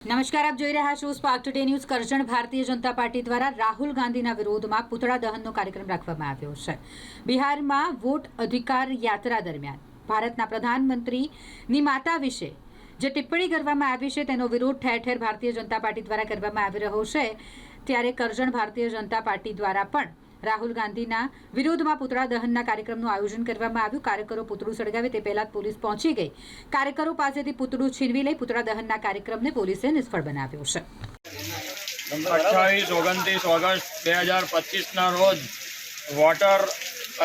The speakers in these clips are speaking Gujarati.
નમસ્કાર, આપ જોઈ રહ્યા છો spark today news Karjan Bharatiya Janata party દ્વારા રાહુલ ગાંધીના વિરોધમાં પૂતળા દહનનો કાર્યક્રમ રાખવામાં આવ્યો છે. બિહારમાં વોટ અધિકાર યાત્રા દરમિયાન ભારતના પ્રધાનમંત્રીની માતા વિશે જે ટિપ્પણી કરવામાં આવી છે, તેનો વિરોધ ઠેર ઠેર ભારતીય જનતા પાર્ટી દ્વારા કરવામાં આવી રહ્યો છે. ત્યારે કરજણ ભારતીય જનતા પાર્ટી દ્વારા પણ રાહુલ ગાંધીના વિરોધમાં પુતળા દહનના કાર્યક્રમનું આયોજન કરવામાં આવ્યું. કાર્યકરો પુતળું સળગાવે તે પહેલા પોલીસ પહોંચી ગઈ. કાર્યકરો પાસેથી પુતળું છીનવી લઈ પુતળા દહનના કાર્યક્રમને પોલીસે નિષ્ફળ બનાવ્યો છે. અઠ્ઠાવીસ, ઓગણત્રીસ ઓગસ્ટ બે હજાર પચીસના રોજ વોટર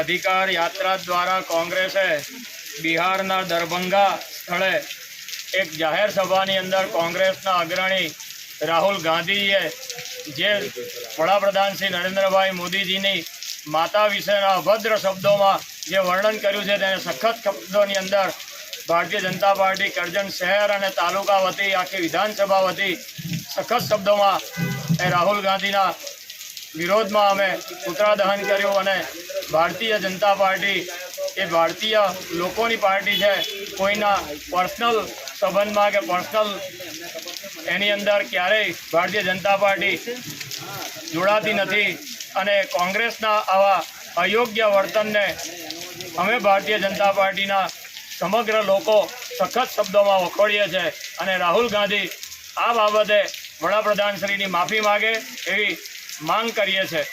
અધિકાર યાત્રા દ્વારા કોંગ્રેસે બિહારના દરભંગા સ્થળે એક જાહેર સભાની અંદર કોંગ્રેસના અગ્રણી રાહુલ ગાંધીએ જે વડાપ્રધાન શ્રી નરેન્દ્રભાઈ મોદીજીની માતા વિશેના અભદ્ર શબ્દોમાં જે વર્ણન કર્યું છે તેને સખત શબ્દોની અંદર ભારતીય જનતા પાર્ટી કરજણ શહેર અને તાલુકા વતી, આખી વિધાનસભા વતી સખત શબ્દોમાં એ રાહુલ ગાંધીના વિરોધમાં અમે પુતળા દહન કર્યું અને ભારતીય જનતા પાર્ટી એ ભારતીય લોકોની પાર્ટી છે કોઈના પર્સનલ સંબંધમાં કે પર્સનલ એની અંદર ક્યારેય ભારતીય જનતા પાર્ટી જોડાતી નથી અને કોંગ્રેસના આવા અયોગ્ય વર્તનને અમે ભારતીય જનતા પાર્ટીના સમગ્ર લોકો સખત શબ્દોમાં વખોડીએ છીએ અને રાહુલ ગાંધી આ બાબતે વડાપ્રધાનશ્રીની માફી માગે એવી માંગ કરીએ છીએ.